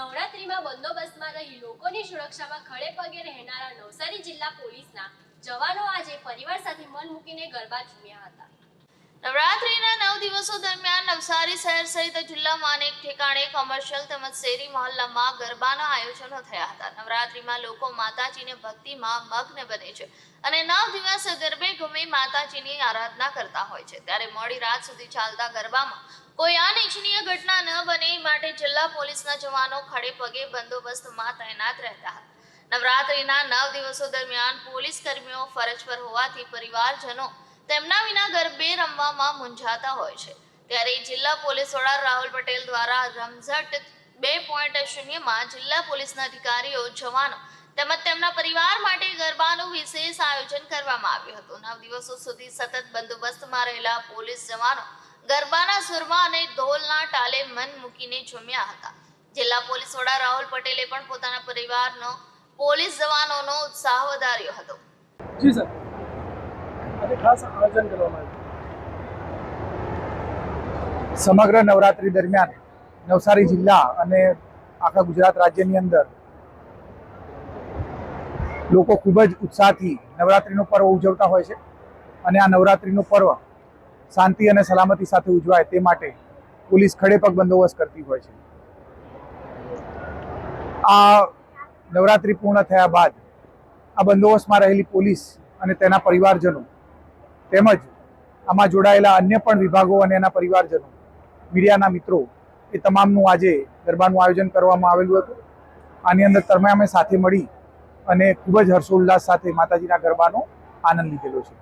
નવરાત્રીમાં બંદોબસ્તમાં રહી લોકોની સુરક્ષામાં ખડે પગે રહેનારા નવસારી જિલ્લા પોલીસના જવાનો આજે પરિવાર સાથે મન મૂકીને ગરબા ઝૂમ્યા હતા. નવરાત્રીના નવ દિવસો દરમિયાન નવસારી શહેર સહિત જિલ્લામાં અનેક ઠેકાણે કોમર્શિયલ તેમજ શેરી મહોલ્લામાં ગરબાના આયોજનો થયા હતા. નવરાત્રીમાં લોકો માતાજીને ભક્તિમાં મગ્ન બને છે અને નવ દિવસ ગરબે ઘૂમી માતાજીની આરાધના કરતા હોય છે. ત્યારે મોડી રાત સુધી ચાલતા ગરબામાં કોઈ અનિચ્છનીય ઘટના ન બને માટે જિલ્લા પોલીસના જવાનો ખડે પગે બંદોબસ્તમાં તૈનાત રહેતા હતા. નવરાત્રીના નવ દિવસો દરમિયાન પોલીસ કર્મીઓ ફરજ પર હોવાથી પરિવારજનો તેમના વિના ગરબે રમવામાં મૂંઝાતા હોય છે. ત્યારે જિલ્લા પોલીસ વડા રાહુલ પટેલ દ્વારા રમઝટ બે પોઈન્ટ શૂન્યમાં જિલ્લા પોલીસના અધિકારીઓ, જવાનો તેમજ તેમના પરિવાર માટે ગરબાનું વિશેષ આયોજન કરવામાં આવ્યું હતું. નવ દિવસો સુધી સતત બંદોબસ્તમાં રહેલા પોલીસ જવાનો ગરબાના સુરમાં અને ઢોલના તાલે મન મૂકીને ઝૂમ્યા હતા. જિલ્લા પોલીસ વડા રાહુલ પટેલે પણ પોતાના પરિવારનો, પોલીસ જવાનોનો ઉત્સાહ વધાર્યો હતો. જી, સર. આજે ખાસ આયોજન કરવામાં આવ્યું સમગ્ર નવરાત્રી દરમિયાન નવસારી જિલ્લા અને આખા ગુજરાત રાજ્યની અંદર લોકો ખૂબ જ ઉત્સાહથી નવરાત્રિનો પર્વ ઉજવતા હોય છે અને આ નવરાત્રિનો પર્વ શાંતિ અને સલામતી સાથે ઉજવાય તે માટે પોલીસ ખડેપગ બંદોબસ્ત કરતી હોય છે. આ નવરાત્રિ પૂર્ણ થયા બાદ આ બંદોબસ્તમાં રહેલી પોલીસ અને તેના પરિવારજનો તેમજ આમાં જોડાયેલા અન્ય પણ વિભાગો અને એના પરિવારજનો, મીડિયાના મિત્રો, એ તમામનું આજે ગરબાનું આયોજન કરવામાં આવેલું હતું. આની અંદર તમે અમે સાથે મળી અને ખૂબ જ હર્ષોલ્લાસ સાથે માતાજીના ગરબાનો આનંદ લીધેલો છે.